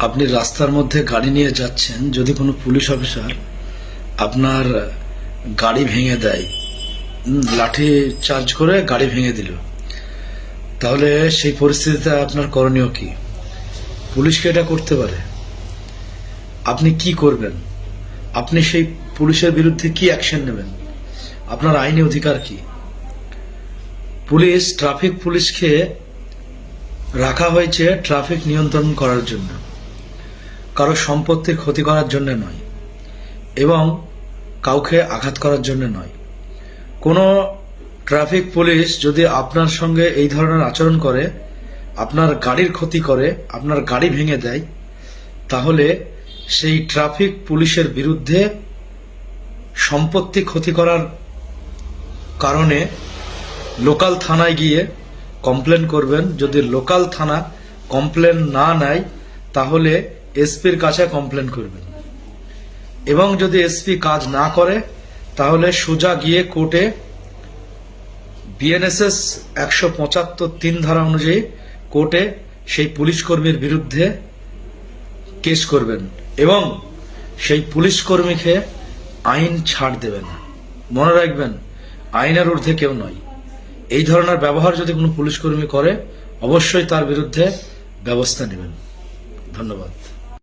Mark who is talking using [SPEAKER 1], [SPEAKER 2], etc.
[SPEAKER 1] আপনি রাস্তার মধ্যে গাড়ি নিয়ে যাচ্ছেন, যদি কোনো পুলিশ অফিসার আপনার গাড়ি ভেঙে দেয় লাঠি চার্জ করে গাড়ি ভেঙে দিল, তাহলে সেই পরিস্থিতিতে আপনার করণীয় কি? পুলিশকে এটা করতে পারে? আপনি কি করবেন? আপনি সেই পুলিশের বিরুদ্ধে কি অ্যাকশন নেবেন? আপনার আইনি অধিকার কি? পুলিশ ট্রাফিক পুলিশকে রাখা হয়েছে ট্রাফিক নিয়ন্ত্রণ করার জন্য। কারও সম্পত্তির ক্ষতি করার জন্য নয়, এবং কাউকে আঘাত করার জন্য নয়। কোনো ট্রাফিক পুলিশ যদি আপনার সঙ্গে এই ধরনের আচরণ করে, আপনার গাড়ির ক্ষতি করে, আপনার গাড়ি ভেঙে দেয়, তাহলে সেই ট্রাফিক পুলিশের বিরুদ্ধে সম্পত্তি ক্ষতি করার কারণে লোকাল থানায় গিয়ে কমপ্লেন করবেন। যদি লোকাল থানা কমপ্লেন না নেয়, তাহলে এসপির কাছে কমপ্লেন করবেন এবং যদি এসপি কাজ না করে, তাহলে সোজা গিয়ে কোর্টে বিএনএসএস একশো পঁচাত্তর তিন ধারা অনুযায়ী কোর্টে সেই পুলিশ কর্মীর বিরুদ্ধে কেস করবেন এবং সেই পুলিশ কর্মীকে আইন ছাড় দেবে না। মনে রাখবেন, আইনের ঊর্ধ্বে কেউ নয়। এই ধরনের ব্যবহার যদি কোনো পুলিশ কর্মী করে, অবশ্যই তার বিরুদ্ধে ব্যবস্থা নেবেন। ধন্যবাদ।